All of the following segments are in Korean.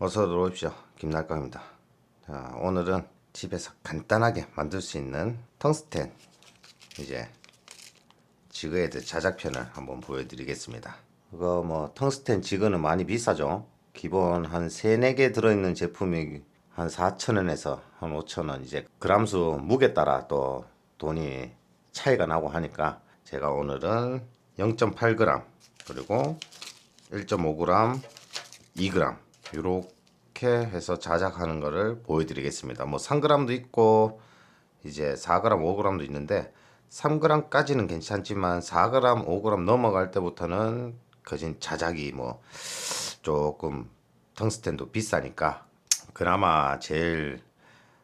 어서 들어오십시오. 김날강입니다. 자, 오늘은 집에서 간단하게 만들 수 있는 텅스텐 이제 지그헤드 자작편을 한번 보여드리겠습니다. 그거 뭐 텅스텐 지그는 많이 비싸죠. 기본 한 3, 4개 들어있는 제품이 한 4,000원에서 한 5,000원 이제 그람수 무게 따라 또 돈이 차이가 나고 하니까 제가 오늘은 0.8g 그리고 1.5g 2g 이렇게 해서 자작하는 거를 보여드리겠습니다. 뭐 3g도 있고 이제 4g, 5g도 있는데 3g까지는 괜찮지만 4g, 5g 넘어갈 때부터는 거진 자작이 뭐 조금 텅스텐도 비싸니까 그나마 제일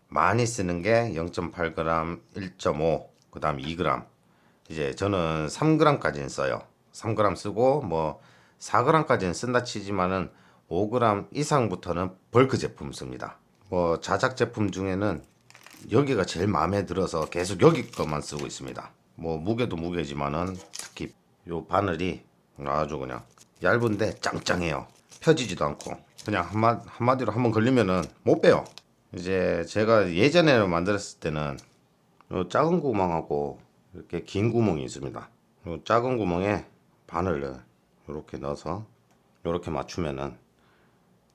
많이 쓰는 게 0.8g, 1.5, 그 다음 2g. 이제 저는 3g까지는 써요. 3g 쓰고 뭐 4g까지는 쓴다 치지만은 5g 이상부터는 벌크 제품 씁니다. 뭐 자작 제품 중에는 여기가 제일 마음에 들어서 계속 여기 것만 쓰고 있습니다. 뭐 무게도 무게지만은 특히 요 바늘이 아주 그냥 얇은데 짱짱해요. 펴지지도 않고 그냥 한마, 한마디로 한번 걸리면은 못 빼요. 이제 제가 예전에 만들었을 때는 요 작은 구멍하고 이렇게 긴 구멍이 있습니다. 요 작은 구멍에 바늘을 이렇게 넣어서 이렇게 맞추면은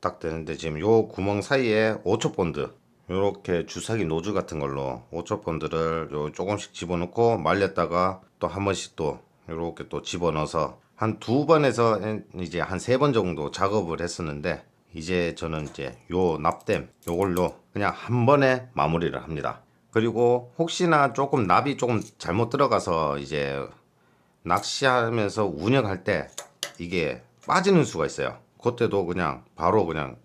딱 되는데 지금 요 구멍 사이에 5초 본드 요렇게 주사기 노즐 같은 걸로 5초 본드를 요 조금씩 집어넣고 말렸다가 또 한 번씩 또 요렇게 또 집어넣어서 한 두 번에서 이제 한 세 번 정도 작업을 했었는데 이제 저는 이제 요 납땜 요걸로 그냥 한 번에 마무리를 합니다. 그리고 혹시나 조금 납이 조금 잘못 들어가서 이제 낚시하면서 운영할 때 이게 빠지는 수가 있어요. 그때도 그냥 바로 그냥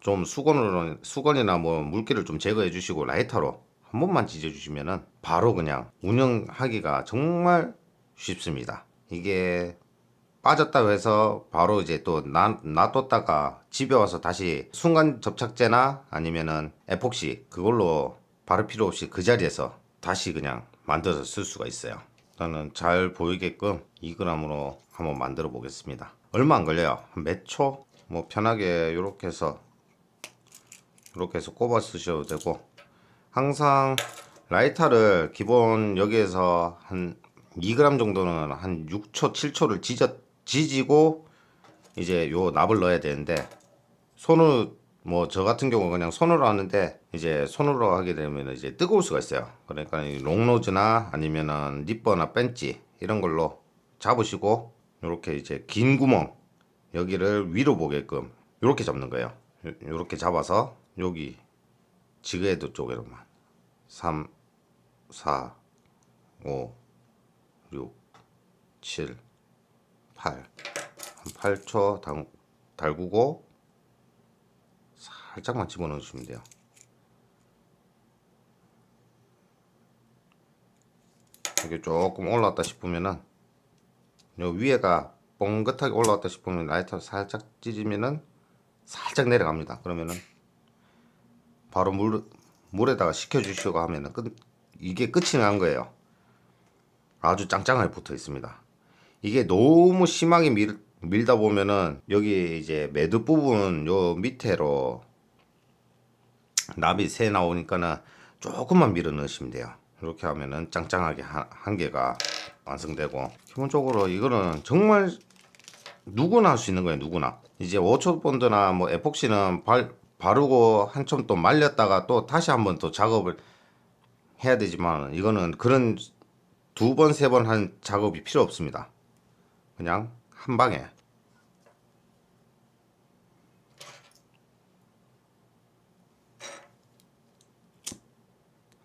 좀 수건으로 수건이나 뭐 물기를 좀 제거해 주시고 라이터로 한 번만 찢어 주시면은 바로 그냥 운영하기가 정말 쉽습니다. 이게 빠졌다고 해서 바로 이제 또 놔, 놔뒀다가 집에 와서 다시 순간 접착제나 아니면은 에폭시 그걸로 바를 필요 없이 그 자리에서 다시 그냥 만들어서 쓸 수가 있어요. 일단은 잘 보이게끔 2g으로 한번 만들어 보겠습니다. 얼마 안 걸려요. 한 몇 초? 뭐 편하게 이렇게 해서 이렇게 해서 꼽아 쓰셔도 되고 항상 라이터를 기본 여기에서 한 2g 정도는 한 6초, 7초를 지져, 지지고 이제 요 납을 넣어야 되는데 손으로 뭐 저 같은 경우 그냥 손으로 하는데 이제 손으로 하게 되면 이제 뜨거울 수가 있어요. 그러니까 이 롱노즈나 아니면은 니퍼나 벤치 이런 걸로 잡으시고 이렇게 이제 긴 구멍 여기를 위로 보게끔 이렇게 잡는 거예요. 이렇게 잡아서 여기 지그헤드 쪽에로만 3, 4, 5, 6, 7, 8. 한 8초 달, 달구고 살짝만 집어넣으시면 돼요. 이게 조금 올라왔다 싶으면은 요 위에가 뻥긋하게 올라왔다 싶으면 라이터 살짝 찢으면은 살짝 내려갑니다. 그러면은 바로 물 물에다가 식혀 주시고 하면은 끝 이게 끝이 난 거예요. 아주 짱짱하게 붙어 있습니다. 이게 너무 심하게 밀, 밀다 보면은 여기 이제 매듭 부분 요 밑에로 납이 새 나오니까는 조금만 밀어 넣으시면 돼요. 이렇게 하면은 짱짱하게 한, 한 개가 완성되고 기본적으로 이거는 정말 누구나 할 수 있는 거예요. 누구나. 이제 5초 본드나 뭐 에폭시는 발, 바르고 한참 또 말렸다가 또 다시 한번 또 작업을 해야 되지만 이거는 그런 두 번, 세 번 한 작업이 필요 없습니다. 그냥 한 방에.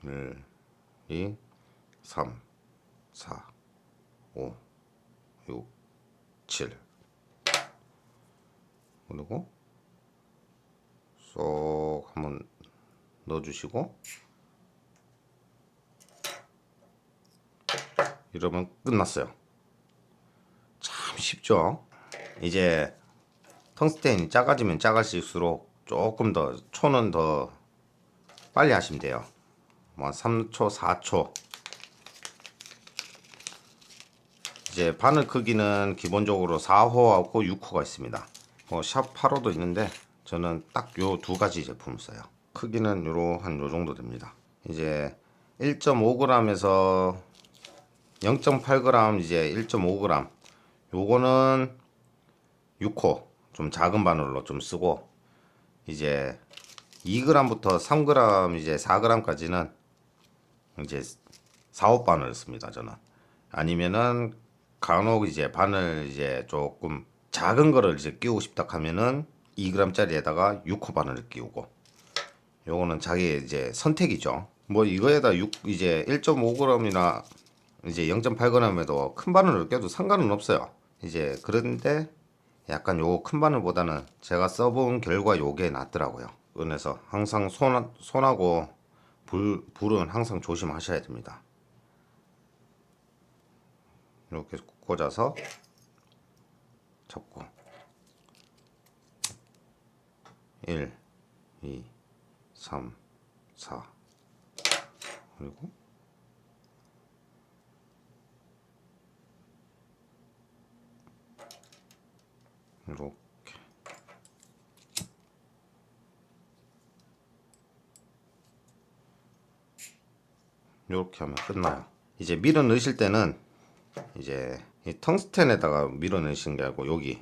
일, 이, 삼, 사, 오, 육, 칠. 그리고 쏙 한번 넣어주시고 이러면 끝났어요. 참 쉽죠? 이제 텅스테인이 작아지면 작아질수록 조금 더 초는 더 빨리 하시면 돼요. 뭐 3초, 4초. 이제 바늘 크기는 기본적으로 4호하고 6호가 있습니다. 뭐 샵 8호도 있는데 저는 딱 요 두 가지 제품을 써요. 크기는 요로 한 요 정도 됩니다. 이제 1.5g에서 0.8g 이제 1.5g 요거는 6호 좀 작은 바늘로 좀 쓰고 이제 2g부터 3g 이제 4g까지는 이제 4, 5바늘 씁니다 저는 아니면은 간혹 이제 바늘 이제 조금 작은 거를 이제 끼우고 싶다 하면은 2g짜리에다가 6호 바늘을 끼우고 요거는 자기 이제 선택이죠. 뭐 이거에다 6 이제 1.5g이나 이제 0.8g에도 큰 바늘을 껴도 상관은 없어요. 이제 그런데 약간 요거 큰 바늘보다는 제가 써본 결과 요게 낫더라고요. 그래서 항상 손 손하고 불 불은 항상 조심하셔야 됩니다. 이렇게 꽂아서 접고. 1, 2, 3, 4 그리고 이렇게. 이렇게 하면 끝나요. 이제 밀어 넣으실 때는 이제 이 텅스텐에다가 밀어 넣으시는 게 아니고 여기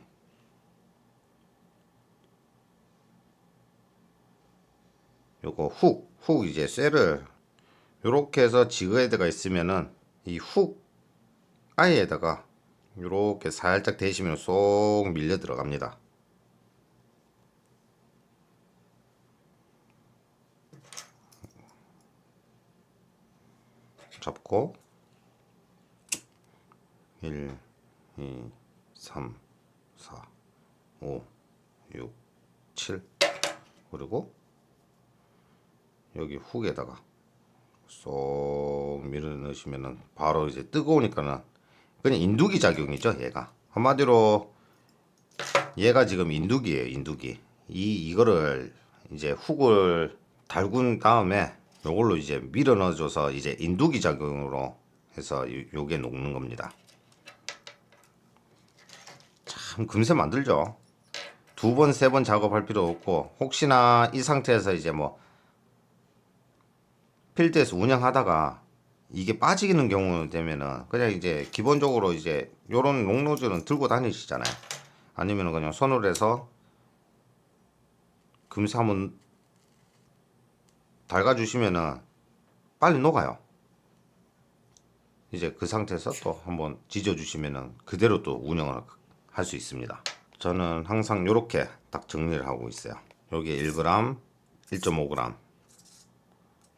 요거 훅, 훅 이제 쇠를 요렇게 해서 지그헤드가 있으면은 이 훅 아이에다가 요렇게 살짝 대시면 쏙 밀려 들어갑니다. 잡고 1, 2, 3, 4, 5, 6, 7 그리고 여기 훅에다가 쏙 밀어 넣으시면은 바로 이제 뜨거우니까는 그냥 인두기 작용이죠 얘가. 한마디로 얘가 지금 인두기예요 인두기. 이 이거를 이제 훅을 달군 다음에 요걸로 이제 밀어 넣어줘서 이제 인두기 작용으로 해서 요- 요게 녹는 겁니다 참 금세 만들죠 두 번 세 번 작업할 필요 없고 혹시나 이 상태에서 이제 뭐 필드에서 운영하다가 이게 빠지는 경우 되면은 그냥 이제 기본적으로 이제 요런 롱노즐은 들고 다니시잖아요. 아니면은 그냥 손으로 해서 금세 한번 달가 주시면은 빨리 녹아요. 이제 그 상태에서 또 한번 지져 주시면은 그대로 또 운영을 할 수 있습니다. 저는 항상 요렇게 딱 정리를 하고 있어요. 여기 1g, 1.5g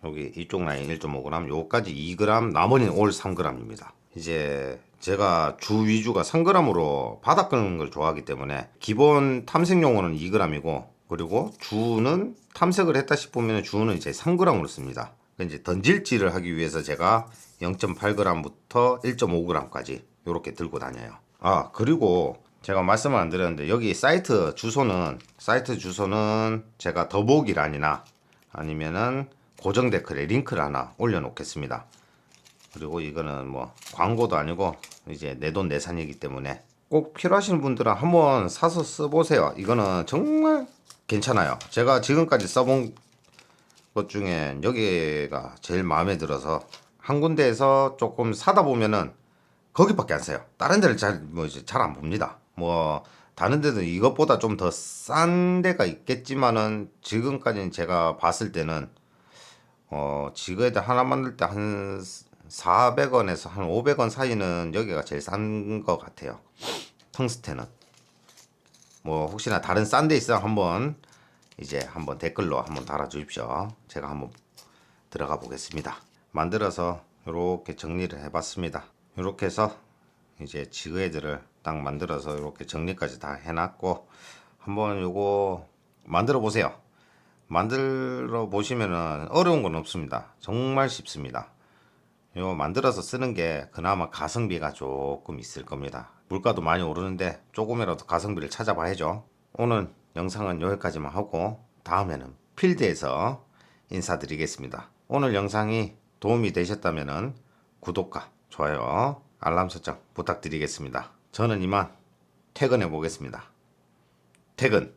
여기 이쪽 라인 1.5g, 요까지 2g, 나머지는 올 3g입니다. 이제 제가 주 위주가 3g으로 바닥 끄는 걸 좋아하기 때문에 기본 탐색 용어는 2g이고 그리고 주는 탐색을 했다 싶으면 주는 이제 3g으로 씁니다. 이제 던질질을 하기 위해서 제가 0.8g부터 1.5g까지 이렇게 들고 다녀요. 아 그리고 제가 말씀을 안 드렸는데 여기 사이트 주소는 사이트 주소는 제가 더보기란이나 아니면은 고정 댓글에 링크를 하나 올려놓겠습니다. 그리고 이거는 뭐 광고도 아니고 이제 내 돈 내산이기 때문에 꼭 필요하신 분들은 한번 사서 써보세요. 이거는 정말 괜찮아요. 제가 지금까지 써본 것 중에 여기가 제일 마음에 들어서 한 군데에서 조금 사다 보면은 거기밖에 안 사요. 다른 데를 잘뭐잘안 봅니다. 뭐 다른 데도 이것보다 좀 더 싼 데가 있겠지만은 지금까지는 제가 봤을 때는 어 지그헤드 하나 만들 때 한 400원에서 한 500원 사이는 여기가 제일 싼 것 같아요. 텅스텐은 뭐 혹시나 다른 싼 데 있으면 한번 이제 한번 댓글로 한번 달아 주십시오. 제가 한번 들어가 보겠습니다. 만들어서 이렇게 정리를 해봤습니다. 이렇게 해서 이제 지그헤드를 딱 만들어서 이렇게 정리까지 다 해놨고 한번 요거 만들어 보세요. 만들어 보시면은 어려운 건 없습니다. 정말 쉽습니다. 요 만들어서 쓰는 게 그나마 가성비가 조금 있을 겁니다. 물가도 많이 오르는데 조금이라도 가성비를 찾아봐야죠. 오늘 영상은 여기까지만 하고 다음에는 필드에서 인사드리겠습니다. 오늘 영상이 도움이 되셨다면 구독과 좋아요, 알람 설정 부탁드리겠습니다. 저는 이만 퇴근해 보겠습니다. 퇴근.